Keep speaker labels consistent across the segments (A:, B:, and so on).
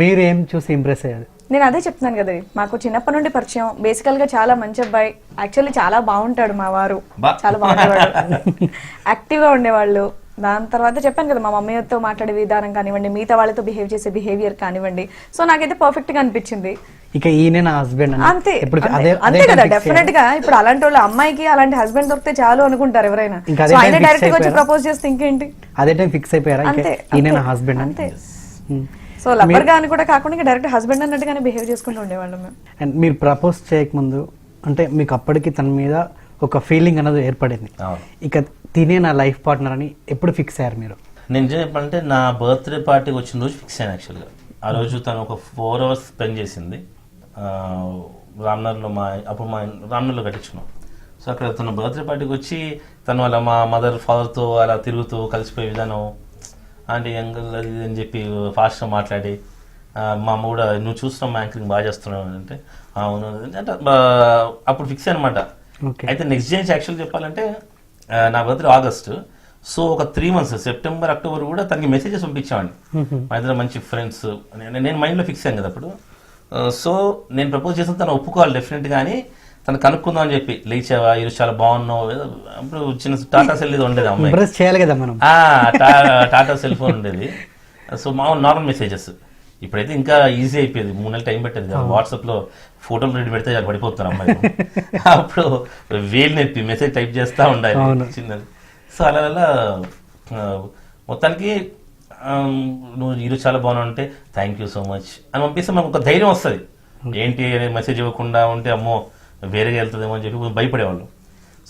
A: మీరు ఏం చూసి ఇంప్రెస్ అయ్యారు?
B: నేను అదే చెప్తున్నాను కదా మాకు చిన్నప్పటి నుండి పరిచయం. బేసికల్గా చాలా మంచి అబ్బాయి. యాక్చువల్లీ చాలా బాగుంటాడు మా వారు. చాలా బాగుండేవాడు. యాక్టివ్గా ఉండేవాళ్ళు. దాని తర్వాత చెప్పాను కదా మా మమ్మీతో మాట్లాడే విధానం కానివ్వండి మిగతా వాళ్ళతో బిహేవ్ చేసే బిహేవియర్ కానివ్వండి. సో నాకైతే పర్ఫెక్ట్గా అనిపించింది.
A: ఇక ఈయన నా హస్బెండ్
B: అంతే. అంతే.
A: అదే
B: అంతే
A: అదే
B: కదా డెఫినెట్గా ఇప్పుడు అలాంటి వాళ్ళు అమ్మాయికి అలాంటి హస్బెండ్ దొరికితే చాలు అనుకుంటారు ఎవరైనా. ఆయన డైరెక్ట్గా వచ్చి? ప్రపోజ్ చేస్తే ఇంకేంటి?
A: అదే టైం ఫిక్స్ అయిపోయారా?
B: అంతే
A: ఈయన. నా హస్బెండ్
B: అంతే. సో లబ్బర్గా అని కూడా కాకుండా ఇంకా డైరెక్ట్ హస్బెండ్ అన్నట్టుగానే బిహేవ్ చేసుకుంటూ ఉండేవాళ్ళం మేము.
A: అండ్ మీరు ప్రపోజ్ చేయకముందు అంటే మీకు అప్పటికి తన మీద ఒక ఫీలింగ్ అనేది ఏర్పడింది.
C: అవును.
A: ఇక తినే నా లైఫ్ పార్ట్నర్ అని ఎప్పుడు ఫిక్స్ అయ్యారు మీరు?
C: నేను చెప్పాలంటే నా బర్త్డే పార్టీకి వచ్చిన రోజు ఫిక్స్ అయ్యాను యాక్చువల్గా. ఆ రోజు తను ఒక ఫోర్ అవర్స్ స్పెండ్ చేసింది. ఆ, రామ్నగర్లో మా అప్పుడు మా రామ్నగర్లో కట్టించుకున్నాం. సో అక్కడ తన బర్త్డే పార్టీకి వచ్చి తను వాళ్ళ మా మదర్ ఫాదర్తో అలా తిరుగుతూ కలిసిపోయే విధానం ఆంటీ యంగల్ అది అని చెప్పి ఫాస్ట్గా మాట్లాడి మా అమ్మ కూడా నువ్వు చూస్తున్నావు మా యాంకరింగ్ బాగా చేస్తున్నావు అంటే అవును అంటే అప్పుడు ఫిక్స్ అనమాట అయితే నెక్స్ట్ డే నుంచి యాక్చువల్ చెప్పాలంటే నా బర్త్డే ఆగస్ట్. సో ఒక త్రీ మంత్స్ సెప్టెంబర్ అక్టోబర్ కూడా తనకి మెసేజెస్ పంపించామండి మా ఇద్దరు మంచి ఫ్రెండ్స్ నేను మైండ్లో ఫిక్స్ అయ్యాను కదా అప్పుడు. సో నేను ప్రపోజ్ చేసిన తను ఒప్పుకోవాలి డెఫినెట్ కానీ తను కనుక్కుందాం అని చెప్పి లేచావా ఈరోజు చాలా బాగున్నావు అప్పుడు చిన్న టాటా సెల్ ఇది ఉండేది అమ్మాయి
A: ఇంప్రెస్ చేయాలి కదా మనం.
C: ఆ, టా- టాటా సెల్ ఫోన్ ఉండేది. సో మామూలు నార్మల్ మెసేజెస్ ఇప్పుడైతే ఇంకా ఈజీ అయిపోయింది. మూడు నెలలు టైం పెట్టేది కదా. వాట్సాప్లో ఫోటోలు రెడీ పెడితే చాలు పడిపోతున్నారు అమ్మాయి అప్పుడు వేలు నొప్పి మెసేజ్ టైప్ చేస్తా ఉండాలి. చిన్నది. సో అలా అలా మొత్తానికి నువ్వు ఈరోజు చాలా బాగున్నావు అంటే థ్యాంక్ యూ సో మచ్ అని పంపిస్తే మనకు ఒక ధైర్యం వస్తుంది. ఏంటి మెసేజ్ ఇవ్వకుండా ఉంటే అమ్మో వేరేగా వెళ్తుందేమో అని చెప్పి కొంచెం భయపడేవాళ్ళు.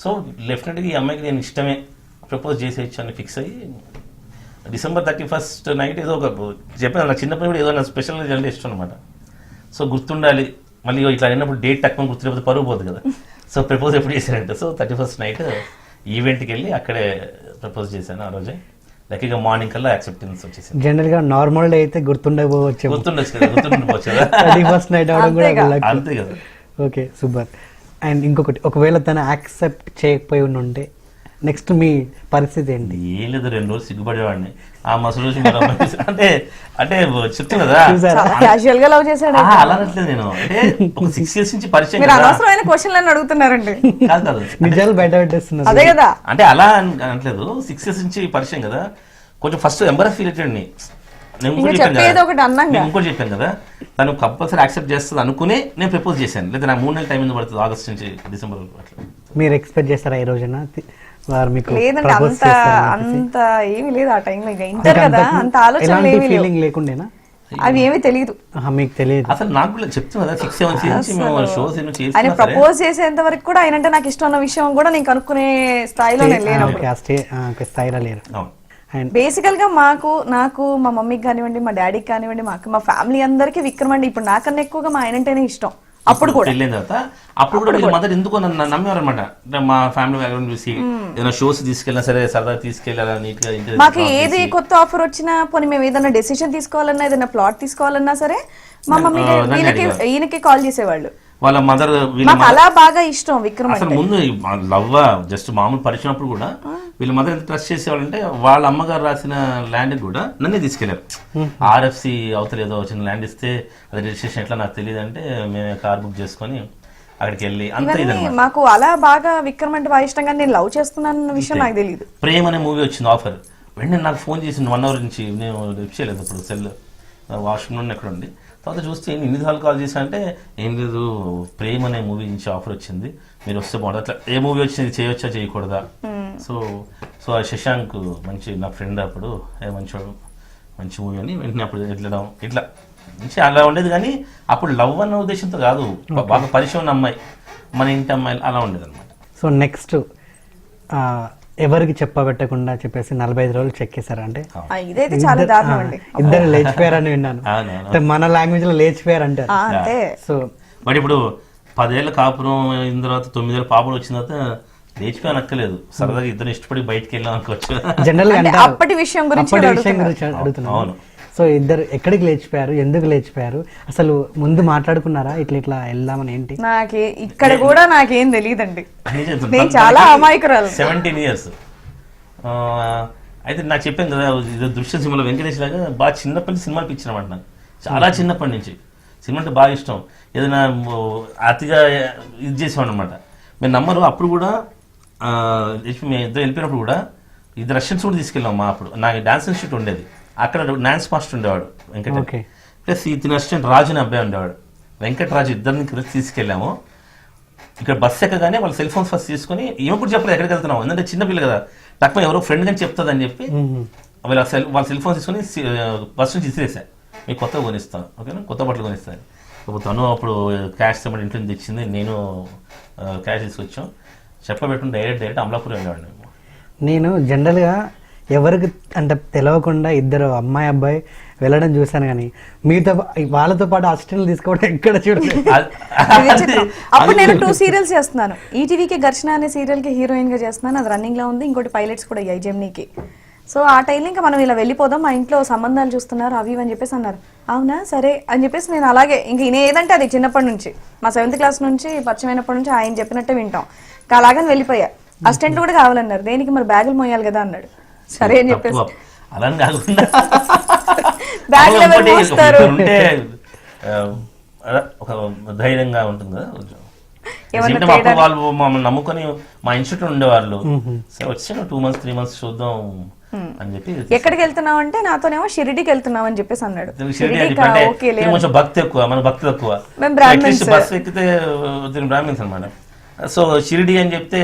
C: సో డెఫినెట్గా ఈ అమ్మాయికి నేను ఇష్టమే. ప్రపోజ్ చేసేయచ్చు అని ఫిక్స్ అయ్యి డిసెంబర్ థర్టీ ఫస్ట్ నైట్ ఏదో ఒక చెప్పాను నాకు చిన్నప్పుడు కూడా ఏదో నా స్పెషల్ అంటే ఇష్టం అనమాట సో గుర్తుండాలి. మళ్ళీ ఇట్లా అయినప్పుడు డేట్ తక్కువ గుర్తులేకపోతే పరుగు పోదు కదా. సో ప్రపోజ్ ఎప్పుడు చేశానంటే సో థర్టీ ఫస్ట్ నైట్ ఈవెంట్కి వెళ్ళి అక్కడే ప్రపోజ్ చేశాను ఆ రోజే. లక్కీగా మార్నింగ్ కల్లా యాక్సెప్టెన్స్ వచ్చేసింది.
A: జనరల్గా నార్మల్ డే అయితే గుర్తుండకపోవచ్చు
C: గుర్తుండొచ్చు కదా గుర్తుండిపోవచ్చు కదా.
A: థర్టీ ఫస్ట్ నైట్ అవడం కూడా.
C: అంతే కదా.
A: Okay super. అండ్ ఇంకొకటి ఒకవేళ తను యాక్సెప్ట్ చేయకపోయి ఉంటే నెక్స్ట్ మీ పరిస్థితి ఏంటి?
C: ఏం లేదు రెండు రోజులు సిగ్గుపడేవాడిని. ఆ మసలు అంటే అంటే చెప్తున్నా కదా.
B: క్యాజువల్గా లవ్ చేశాడు
C: అలా అనట్లేదు నేను. అంటే ఒక సిక్స్ ఇయర్స్ నుంచి పరిచయం
B: మీరు
C: కదా.
B: అనవసరమైన క్వశ్చన్లను అడుగుతున్నారండి.
C: కాదు కాదు.
A: నిజాలు బయట పెట్టేస్తున్నారు.
B: అదే కదా.
C: అంటే అలా అన్- అనట్లేదు. సిక్స్ ఇయర్స్ నుంచి పరిచయం కదా. కొంచెం ఫస్ట్ ఎంబరస్ ఫీల్ అయ్యండి నేను
B: ఇంకా చెప్పేది. ఒకటి అన్నాగా.
C: నేను ఇంకోటి చెప్పాను కదా. తను కంపల్సరీ యాక్సెప్ట్ చేస్తుంది అనుకునే నేను ప్రపోజ్ చేశాను. లేదా నాకు మూడు నెలల టైం ఎందుకు పడుతుంది? ఆగస్ట్ నుంచి డిసెంబర్ వరకు అట్లా.
A: మీరు ఎక్స్పెక్ట్ చేస్తారా ఈ రోజున? వారు మీకు ప్రపోజ్
B: అంత అంత ఏమీ లేదు ఆ టైంలో ఇక. ఇంటర్ కదా అంత ఆలోచనలు
A: ఎలాంటి
B: ఏమీ లేవు.
A: ఫీలింగ్ లేకుండేనా?
B: అవి ఏమీ తెలియదు
A: ఆహా, మీకు తెలియదు
C: అసలు నాకు కూడా చెప్తున్నా కదా సిక్స్ సెవెన్ నుంచి మేము షోస్ ఏమో
B: ఆయన
C: చేస్తున్నా సరే.
B: ప్రపోజ్ చేసేంత వరకు కూడా ఆయన అంటే నాకు ఇష్టం అన్న విషయం కూడా నేను కనుక్కునే స్థాయిలో నేను లేను
A: ఓకే ఆ స్టే ఆ, ఓకే, స్థాయిలో లేరు.
C: అవును.
A: అండ్
B: బేసికల్గా మాకు నాకు మా మమ్మీకి కానివ్వండి మా డాడీకి కానివ్వండి మాకు మా ఫ్యామిలీ అందరికీ విక్రమ్ అండి. ఇప్పుడు నాకన్నా ఎక్కువగా మా ఆయన అంటేనే ఇష్టం. అప్పుడు కూడా.
C: పెళ్ళైన తర్వాత అప్పుడు కూడా వీళ్ళ మదర్ ఎందుకో నన్ను నమ్మేవారు అనమాట అంటే మా ఫ్యామిలీ బ్యాక్గ్రౌండ్ చూసి ఏదైనా షోస్ తీసుకెళ్ళినా సరే సరదా తీసుకెళ్ళాలా నీట్గా
B: మాకు ఏది కొత్త ఆఫర్ వచ్చినా పోనీ మేము ఏదైనా డెసిషన్ తీసుకోవాలన్నా ఏదైనా ప్లాట్ తీసుకోవాలన్నా సరే మా మమ్మీ వీళ్ళకి. ఈయనకి కాల్ చేసేవాళ్ళు.
C: వాళ్ళ మదర్
B: అలా బాగా ఇష్టం విక్రమ్
C: అసలు ముందు లవ్ జస్ట్ మామూలు పరిచినప్పుడు కూడా వీళ్ళ మదర్ ఎంత ట్రస్ట్ చేసేవాళ్ళంటే వాళ్ళ అమ్మగారు రాసిన ల్యాండ్ కూడా నన్నే తీసుకెళ్ళారు ఆర్ఎఫ్సి అవతల ఏదో చిన్న ల్యాండ్ ఇస్తే అది రిజిస్ట్రేషన్ ఎట్లా నాకు తెలియదు అంటే మేమే కార్ బుక్ చేసుకొని అక్కడికి వెళ్ళి అంత
B: మాకు అలా బాగా విక్రమ్ అంటే బాగా ఇష్టం కానీ నేను లవ్ చేస్తున్నాను విషయం నాకు తెలియదు
C: ప్రేమ్ అనే మూవీ వచ్చింది ఆఫర్ వెంటనే నాకు ఫోన్ చేసింది వన్ అవర్ నుంచి నేను లిఫ్ట్ చేయలేదు ఇప్పుడు సెల్ వాష్రూమ్లో ఎక్కడ ఉంది తర్వాత చూస్తే ఇన్ని సార్లు కాల్ చేశా అంటే ఏం లేదు ప్రేమ్ అనే మూవీ నుంచి ఆఫర్ వచ్చింది. మీరు వస్తే బాగుంటుంది. అట్లా ఏ మూవీ వచ్చింది చేయొచ్చా చేయకూడదా? సో సో ఆ శశాంక్ మంచి నా ఫ్రెండ్ అప్పుడు ఏ మంచి మంచి మూవీ అని వెంటనే అప్పుడు వెళ్ళడం ఇట్లా. మంచి అలా ఉండేది కానీ అప్పుడు లవ్ అన్న ఉద్దేశంతో కాదు. బాగా పరిచయం ఉన్న అమ్మాయి మన ఇంటి అమ్మాయి అలా ఉండేది అనమాట
A: సో నెక్స్ట్ ఎవరికి చెప్పబెట్టకుండా చెప్పేసి నలభై ఐదు రోజులు చెక్ చేశారా అంటే?
B: ఆ, ఇదైతే చాలా
A: ఇద్దరు-
B: దారుణం
A: ఆ,
B: అండి
A: ఇద్దరు లేచిపోయారని విన్నాను. అంటే మన లాంగ్వేజ్లో లేచిపోయారు అంటారు.
B: ఆ, అంతే.
A: సో
C: బట్ ఇప్పుడు పదేళ్ళ కాపురం అయిన తర్వాత తొమ్మిదేళ్ళ పాపలు వచ్చిన తర్వాత లేచిపోయి అనక్కలేదు సరదాగా ఇద్దరు ఇష్టపడి బయటికి వెళ్ళాం అనుకోవచ్చు.
A: జనరల్గా
B: అంటే
A: అంటారు
B: అప్పటి విషయం గురించి మీరు
A: విషయం. గురించి అడుగుతున్నాను
C: అవును.
A: సో ఇద్దరు ఎక్కడికి లేచిపోయారు? ఎందుకు లేచిపోయారు? అసలు ముందు మాట్లాడుకున్నారా? ఇట్లా ఇట్లా వెళ్దామని ఏంటి?
B: నాకే ఇక్కడ కూడా నాకేం తెలియదండి. నేను చాలా అమాయకురాలు.
C: సెవెంటీన్ ఇయర్స్ అయితే నాకు చెప్పాను కదా ఇది దృశ్య సినిమాలో వెంకటేష్ లాగా బాగా చిన్నప్పటి నుంచి సినిమాలు పిచ్చిన నాకు. చాలా చిన్నప్పటి నుంచి. సినిమా అంటే బాగా ఇష్టం. ఏదైనా అతిగా ఇది చేసాం అనమాట మీరు నమ్మరు అప్పుడు కూడా మేము ఇద్దరు వెళ్ళిపోయినప్పుడు కూడా ఇద్దరు రష్యన్స్ కూడా తీసుకెళ్ళాం మా అప్పుడు. నాకు డాన్స్ ఇన్స్టిట్యూట్ ఉండేది. అక్కడ డాన్స్ మాస్టర్ ఉండేవాడు వెంకట. ప్లస్ ఇతని అసిస్టెంట్ రాజు అని అబ్బాయి ఉండేవాడు. వెంకటరాజు ఇద్దరిని కలిసి తీసుకెళ్ళాము. ఇక్కడ బస్ ఎక్కగానే వాళ్ళ సెల్ ఫోన్స్ ఫస్ట్ తీసుకొని కూడా చెప్పలేదు ఎక్కడికి వెళ్తున్నాం ఎందుకంటే చిన్న పిల్ల కదా. తక్కువ ఎవరో ఫ్రెండ్ కానీ చెప్తుందని చెప్పి వాళ్ళ సెల్ వాళ్ళ సెల్ ఫోన్ తీసుకొని బస్ నుంచి ఇసిరేసా మీకు కొత్త కొనిస్తాను ఓకేనా? కొత్త బట్టలు కొనిస్తాను ఇప్పుడు తను అప్పుడు క్యాష్ తెమ్మని ఇంట్లో తెచ్చింది. నేను క్యాష్ తీసుకొచ్చాం. చెప్పబెట్టుకుని డైరెక్ట్ డైరెక్ట్ అమలాపురం వెళ్ళేవాడిని
A: నేను జనరల్గా ఎవరికి అంటే తెలియకుండా ఇద్దరు అమ్మాయి అబ్బాయి వెళ్ళడం చూశాను కానీ మీతో వాళ్ళతో పాటు అసిస్టెంట్లు తీసుకోవడం ఎక్కడ చూడలేదు.
B: అప్పుడు నేను టూ సీరియల్స్ చేస్తున్నాను. ఈటీవీకి ఘర్షణ అనే సీరియల్కి హీరోయిన్గా చేస్తున్నాను. అది రన్నింగ్లో ఉంది. ఇంకోటి పైలట్స్ కూడా అయ్యాయి జెమ్నీకి సో ఆ టైంలో ఇంకా మనం ఇలా వెళ్ళిపోదాం. మా ఇంట్లో సంబంధాలు చూస్తున్నారు. అవి అని చెప్పేసి అన్నారు. అవునా? సరే అని చెప్పేసి నేను అలాగే ఇంక ఈయన ఏదంటే అది చిన్నప్పటి నుంచి. మా సెవెంత్ క్లాస్ నుంచి పరిచయమైనప్పటి నుంచి ఆయన చెప్పినట్టే వింటాం. ఇంకా అలాగని వెళ్ళిపోయా. అసిస్టెంట్ కూడా కావాలన్నారు. దేనికి మరి బ్యాగులు మోయాలి కదా అన్నాడు. సరే అని చెప్పేసి.
C: అలా కాకుండా ఉంటే ఒక ధైర్యంగా ఉంటుంది కదా కొంచెం. అప్పుడు వాళ్ళు మమ్మల్ని నమ్ముకొని మా ఇన్స్టిట్యూట్ ఉండేవాళ్ళు. సరే వచ్చాను టూ మంత్స్ త్రీ మంత్స్ చూద్దాం అని చెప్పి
B: ఎక్కడికి వెళ్తున్నావు అంటే నాతోనేమో షిరిడికి వెళ్తున్నావు అని చెప్పేసి అన్నాడు.
C: కొంచెం భక్తి ఎక్కువ మన భక్తి తక్కువ.
B: మేము Brahmins.
C: బస్ ఎక్కితే బ్రాహ్మిన్స్ అనమాట సో షిరిడి అని చెప్తే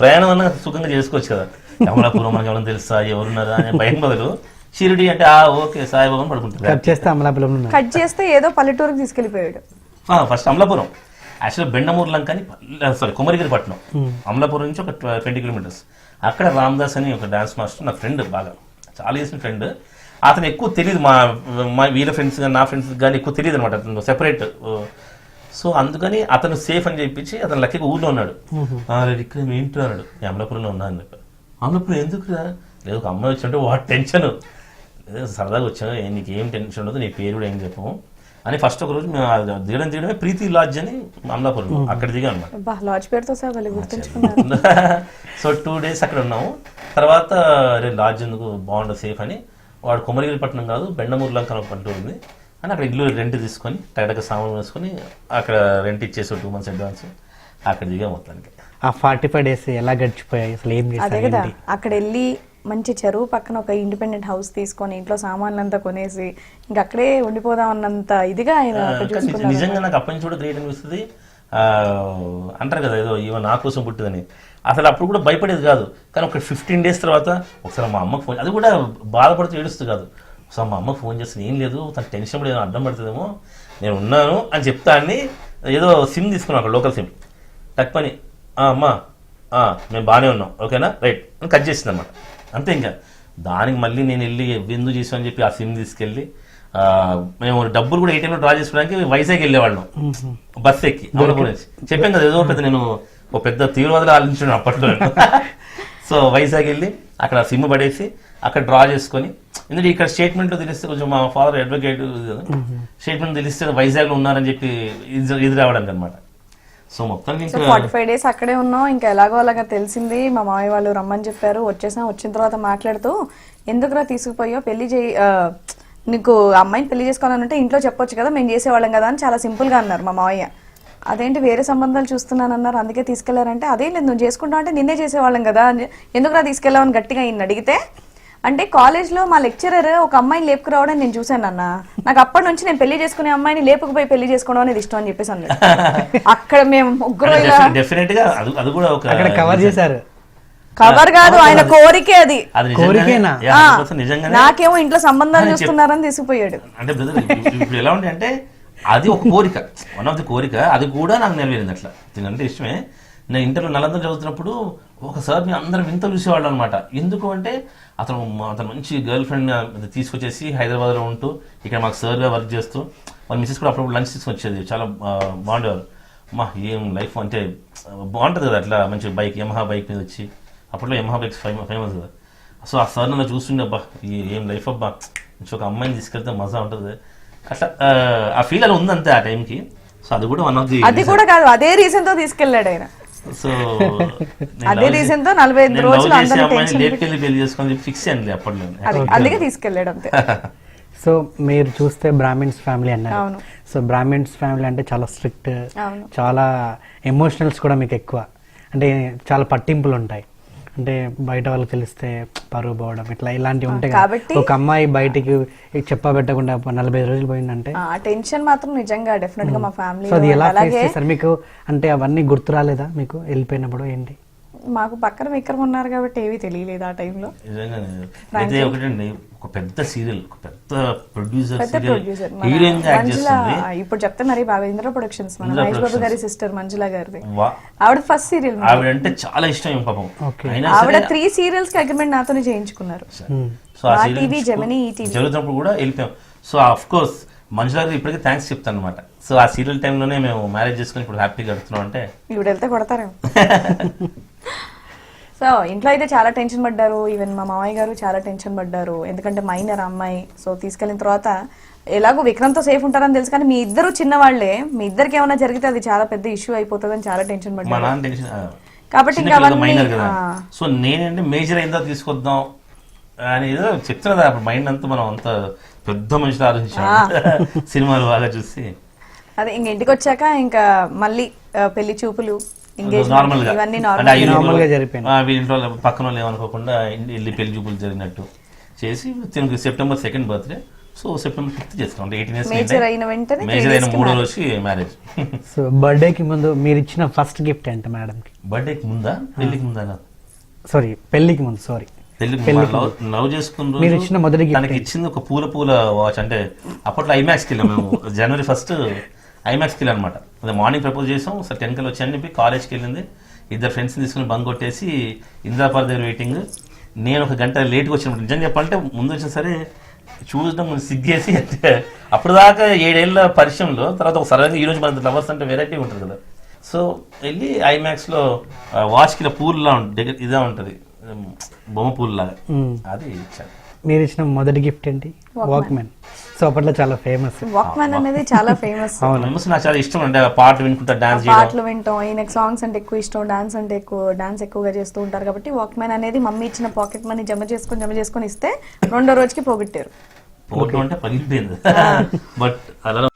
C: ప్రయాణం అన్న సుఖంగా చేసుకోవచ్చు కదా. అమలాపురం మనకి ఎవరైనా తెలుసా? ఎవరున్నారా అనే భయం బదులు షిరిడి అంటే ఆ ఓకే సాయిబాబా అని పడుకుంటారు
A: కట్ చేస్తే అమలాపురం
B: కట్ చేస్తే ఏదో పల్లెటూరుకి తీసుకెళ్ళిపోయాడు
C: ఫస్ట్ అమలాపురం. యాక్చువల్గా బెండమూరు లంక అని సారీ కుమరిగిరి పట్నం అమలాపురం నుంచి ఒక ట్వంటీ కిలోమీటర్స్. అక్కడ రామదాస్ అని ఒక డాన్స్ మాస్టర్ నా ఫ్రెండ్ బాగా. చాలా చేసిన ఫ్రెండ్ అతను ఎక్కువ తెలియదు మా మా వీళ్ళ ఫ్రెండ్స్ కానీ నా ఫ్రెండ్స్ కానీ ఎక్కువ తెలియదు అనమాట. అతను సెపరేట్ సో అందుకని అతను సేఫ్ అని చెప్పించి అతను లక్కీగా ఊర్లో ఉన్నాడు. "ఆ, రేపు ఇక్కడ మీ ఇంట్లో అన్నాడు. "నేను అమలాపురంలో ఉన్నా అని చెప్పాను అమలాపురం ఎందుకురా? లేదు ఒక అమ్మాయి వచ్చింటే వాట్ టెన్షన్. సరదాగా వచ్చాను ఏ నీకు ఏం టెన్షన్ ఉండదు నీ పేరు కూడా ఏం చెప్పము అని ఫస్ట్ ఒక రోజు మేము దిగడం దిగడమే ప్రీతి లాడ్జ్ అని అమలాపురం అక్కడ దిగాం అనమాట
B: అబ్బా లాడ్జ్ పేరుతో
C: సో టూ డేస్ అక్కడ ఉన్నాము. తర్వాత రే లాడ్జ్ ఎందుకు బాగుండదు సేఫ్ అని. వాడు కొమరగిరి పట్టణం కాదు బెండమూరు లంక పట్టు ఉంది. అని అక్కడ ఇల్లు రెంట్ తీసుకొని టైటగా సామాన్ వేసుకొని అక్కడ రెంట్ ఇచ్చేసి టూ మంత్స్ అడ్వాన్స్ అక్కడ దిగా మొత్తానికి.
A: ఆ ఫార్టీ ఫైవ్ డేస్ ఎలా గడిచిపోయాయి? అసలు ఏం
B: అదే కదా? అక్కడ వెళ్ళి మంచి చెరువు పక్కన ఒక ఇండిపెండెంట్ హౌస్ తీసుకొని ఇంట్లో సామాన్లు అంతా కొనేసి ఇంకా అక్కడే ఉండిపోదాం అన్నంత ఇదిగా ఆయన అక్కడ
C: కానీ
B: చూసుకున్నారు
C: నిజంగా నాకు అప్పటి నుంచి కూడా గ్రేట్ అనిపిస్తుంది ఆ, అంటారు కదా ఏదో ఈవెన్ నా కోసం పుట్టిందని. అసలు అప్పుడు కూడా భయపడేది కాదు. కానీ ఒక ఫిఫ్టీన్ డేస్ తర్వాత ఒకసారి మా అమ్మకు ఫోన్ అది కూడా బాధపడుతూ ఏడుస్తూ కాదు. ఒకసారి మా అమ్మకు ఫోన్ చేస్తే ఏం లేదు తన టెన్షన్ పడి ఏదో అడ్డం పడుతుందేమో నేను ఉన్నాను అని చెప్తా అని ఏదో సిమ్ తీసుకున్నాను అక్కడ లోకల్ సిమ్. టక్ పని "ఆ, అమ్మా. మేము బాగానే ఉన్నాం. ఓకేనా? రైట్. అని కట్ చేసింది అనమాట అంతే ఇంకా. దానికి మళ్ళీ నేను వెళ్ళి ఎందుకు చేసాను అని చెప్పి ఆ సిమ్ తీసుకెళ్ళి మేము డబ్బులు కూడా ఏటీఎంలో డ్రా చేసుకోవడానికి వైజాగ్ వెళ్ళేవాళ్ళం. బస్ ఎక్కి. అమలాపురం నుంచి. చెప్పాం కదా ఏదో పెద్ద నేను ఒక పెద్ద తీవ్రవాదులు ఆలోచించాను అప్పట్లో. సో వైజాగ్ వెళ్ళి అక్కడ సిమ్ పడేసి అక్కడ డ్రా చేసుకొని ఎందుకంటే ఇక్కడ స్టేట్మెంట్ తెలిస్తే కొంచెం మా ఫాదర్ అడ్వకేట్ స్టేట్మెంట్ తెలిస్తే వైజాగ్లో ఉన్నారని చెప్పి ఇది ఇది రావడానికి అనమాట సో మొత్తానికి ఇంకా
B: ఫార్టీ ఫైవ్ డేస్ అక్కడే ఉన్నాం. ఇంకా ఎలాగో అలాగా తెలిసింది. మా మామయ్య వాళ్ళు రమ్మని చెప్పారు. వచ్చేసాం వచ్చిన తర్వాత మాట్లాడుతూ ఎందుకురా తీసుకుపోయో పెళ్ళి చేయి ఆ, నీకు అమ్మాయిని పెళ్ళి చేసుకోవాలని ఉంటే ఇంట్లో చెప్పొచ్చు కదా మేము చేసేవాళ్ళం కదా అని చాలా సింపుల్గా అన్నారు మా మామయ్య. అదేంటి వేరే సంబంధాలు చూస్తున్నాను అన్నారు అందుకే తీసుకెళ్ళారంటే? అదేం లేదు నువ్వు చేసుకుంటావు అంటే నిన్నే చేసేవాళ్ళం కదా. అని ఎందుకురా తీసుకెళ్ళామని గట్టిగా ఈయన అడిగితే అంటే కాలేజ్లో మా లెక్చరర్ ఒక అమ్మాయిని లేపుకురావడం నేను చూశాను అన్న. నాకు అప్పటి నుంచి నేను పెళ్ళి చేసుకునే అమ్మాయిని లేపుకుపోయి పెళ్ళి చేసుకోవడం అనేది ఇష్టం అని చెప్పేసి అన్నాడు. అక్కడ మేము ముగ్గురు ఇలా
C: డెఫినెట్గా అది అది కూడా ఒక
A: అక్కడ కవర్ చేశారు.
B: కవర్ కాదు ఆయన కోరికే అది.
C: అది
A: కోరికేనా?
C: నిజంగానే- yeah, 100% నిజంగానే
B: నాకేమో ఇంట్లో సంబంధాలు చూస్తున్నారని తీసుకుపోయాడు.
C: అంటే ఇప్పుడు ఎలా అంటే అది ఒక కోరిక. వన్ ఆఫ్ ది కోరిక. అది కూడా నాకు నెరవేరింది అట్లా. ఇష్టమే. నేను ఇంటర్లో నలందరూ చదువుతున్నప్పుడు ఒక సార్ని అందరం వింత చూసేవాళ్ళు అనమాట ఎందుకు అంటే అతను అతను మంచి గర్ల్ ఫ్రెండ్ తీసుకొచ్చేసి హైదరాబాద్లో ఉంటూ ఇక్కడ మాకు సార్గా వర్క్ చేస్తూ వాళ్ళ మిస్సెస్ కూడా అప్పుడప్పుడు లంచ్ తీసుకొని వచ్చేది చాలా బాగుండేవారు. మా ఏం లైఫ్ అంటే బాగుంటుంది కదా అట్లా మంచి బైక్ యమహా బైక్ మీద వచ్చి. అప్పట్లో యమహా బైక్స్ ఫేమస్ కదా. సో ఆ సార్ నన్ను చూస్తుండే అబ్బా ఏం లైఫ్ అబ్బా. మంచి ఒక అమ్మాయిని తీసుకెళ్తే మజా ఉంటుంది. అట్లా ఆ, ఫీల్ అలా ఉంది అంతే ఆ టైంకి. సో అది కూడా వన్ ఆఫ్ ది
B: అది కూడా కాదు అదే రీజన్తో తీసుకెళ్ళాడు ఆయన.
C: సో
B: అదే reason తో 45 రోజులు అందరినీ tension
C: లేట్కెళ్ళి పెళ్ళి చేసుకొని ఫిక్స్ అయ్యండి అప్పట్లో
B: అది అందుకే తీసుకెళ్ళాడు అంతే.
A: సో మీరు చూస్తే బ్రాహ్మిన్స్ ఫ్యామిలీ అన్నారు.
B: అవును.
A: సో బ్రాహ్మిన్స్ ఫ్యామిలీ అంటే చాలా స్ట్రిక్ట్
B: అవును.
A: చాలా ఎమోషనల్స్ కూడా మీకు ఎక్కువ. అంటే చాలా పట్టింపులు ఉంటాయి అంటే బయట వాళ్ళకి తెలిస్తే పరువు పోవడం ఇట్లా ఇలాంటివి ఉంటాయి.
B: కాబట్టి-
A: ఒక అమ్మాయి బయటికి చెప్పబెట్టకుండా నలభై రోజులు పోయిందంటే
B: ఆ టెన్షన్ మాత్రం నిజంగా డెఫినెట్గా మా ఫ్యామిలీ
A: సో అది ఎలా ఫేస్
B: అలాగే
A: చేస్తారు? మీకు అంటే అవన్నీ గుర్తు రాలేదా? మీకు వెళ్ళిపోయినప్పుడు ఏంటి?
B: మాకు పక్కన విక్రమ్ ఉన్నారు కాబట్టి ఏవి తెలియలేదు ఆ టైంలో.
C: అయితే ఒకటండి ఒక పెద్ద సీరియల్ ఒక పెద్ద ప్రొడ్యూసర్
B: పెద్ద
C: హీరోయిన్
B: మంజుల ఇప్పుడు చెప్తే మరి ఇంద్ర ప్రొడక్షన్స్ మన మహేష్ బాబు. గారి సిస్టర్ మంజుల గారిది. ఆవిడ ఫస్ట్ సీరియల్
C: ఆవిడంటే చాలా ఇష్టం ఏం పాపం.
B: ఆవిడ త్రీ సీరియల్స్కి అగ్రిమెంట్ నాతోనే చేయించుకున్నారు.
A: Hmm.
C: సో ఆ
B: TV, Gemini, ఈటీవీ.
C: జరుగుతున్నప్పుడు కూడా వెళ్ళిపోయాం. సో ఆఫ్ కోర్స్ మంజులా గారికి ఇప్పటికీ థ్యాంక్స్ చెప్తాను అనమాట సో ఆ సీరియల్ టైంలోనే మేము మ్యారేజ్ చేసుకుని ఇప్పుడు హ్యాపీగా గడుపుతున్నాం అంటే
B: ఈవిడ వెళ్తే కొడతారేమో. సో ఇంట్లో అయితే చాలా టెన్షన్ పడ్డారు. ఈవెన్ మా మామయ్య గారు చాలా టెన్షన్ పడ్డారు. ఎందుకంటే మైనర్ అమ్మాయి. సో తీసుకెళ్ళిన తర్వాత ఎలాగో విక్రమ్తో సేఫ్ ఉంటారని తెలుసు. కానీ మీ ఇద్దరు చిన్నవాళ్ళే మీ ఇద్దరికి ఏమైనా జరిగితే అది చాలా పెద్ద ఇష్యూ అయిపోతుందని చాలా టెన్షన్ పడ్డారు. కాబట్టి ఇంకా.
C: సో నేనంటే మేజర్ అయిందా తీసుకొద్దాం అని ఏదో అప్పుడు మైండ్ అంతా మనం అంత పెద్ద మనుషులు ఆలోచించాం. సినిమాలు బాగా చూసి.
B: అదే ఇంక ఇంటికి వచ్చాక ఇంకా మళ్ళీ పెళ్ళి చూపులు
C: నార్మల్గా.
B: నార్మల్గా.
C: ఇంట్లో పక్కన వాళ్ళు ఏమనుకోకుండా వెళ్ళి పెళ్ళి చూపులు జరిగినట్టు చేసి తినకు September second birthday so September fifth చేస్తాం. అంటే ఎయిటీన్ ఇయర్స్
B: Major అయిన వెంటనే
C: మేజర్ అయిన
B: కి
C: మూడో. రోజుకి మ్యారేజ్
A: సో బర్త్డేకి ముందు మీరు ఇచ్చిన ఫస్ట్ గిఫ్ట్ ఏంటి మేడంకి
C: బర్త్డేకి ముందా? పెళ్ళికి ముందా
A: సారీ పెళ్ళికి ముందు సారీ
C: పెళ్ళికి
A: పెళ్ళికి
C: లవ్ లవ్ చేసుకున్న
A: మీరు
C: రోజు
A: ఇచ్చిన మొదటి
C: తనకి ఇచ్చింది ఒక పూల పూల వాచ్. అంటే అప్పట్లో ఐమాక్స్కి వెళ్ళాం మేము. జనవరి ఫస్ట్ ఐమాక్స్కి వెళ్ళాం అనమాట అదే మార్నింగ్ ప్రపోజ్ చేసాం. సార్ టెన్ కల్ వచ్చాయని చెప్పి కాలేజ్కి వెళ్ళింది. ఇద్దరు ఫ్రెండ్స్ తీసుకుని బంక్ కొట్టేసి ఇందిరాపార్ దగ్గర వెయిటింగ్ నేను ఒక గంట లేట్గా వచ్చినప్పుడు నిజం చెప్పాలంటే ముందు వచ్చిన సరే చూడడం ముందు సిగ్గేసి అంటే అప్పుడు దాకా ఏడేళ్ళ పరిచయంలో తర్వాత ఒక సరదాగా ఈ రోజు మన లవర్స్ అంటే వెరైటీ ఉంటుంది కదా. సో వెళ్ళి ఐమాక్స్లో వాచ్ కింద పూల్లా ఉంటుంది ఇదే ఉంటది. బొమ్మ పూల్ లాగా
A: మ్మ్.
C: అది ఇచ్చాను
A: మీరు ఇచ్చిన మొదటి గిఫ్ట్ ఏంటి? వాక్మెన్ సో అప్పట్లో చాలా ఫేమస్
B: వాక్మ్యాన్ అనేది చాలా ఫేమస్
C: మెంబర్స్ నాకు చాలా ఇష్టం అంటే ఆ పాట వినుకుంటా డాన్స్
B: పాటలు వింటాం. ఈయనకు సాంగ్స్ అంటే ఎక్కువ ఇష్టం డాన్స్ అంటే ఎక్కువ డాన్స్ ఎక్కువగా చేస్తూ ఉంటారు కాబట్టి వాక్మ్యాన్ అనేది మమ్మీ ఇచ్చిన పాకెట్ మనీ జమ చేసుకొని జమ చేసుకొని ఇస్తే రెండో రోజుకి పోగొట్టారు.
C: పోగొట్టు అంటే పగిలిపోయింది. బట్ అలా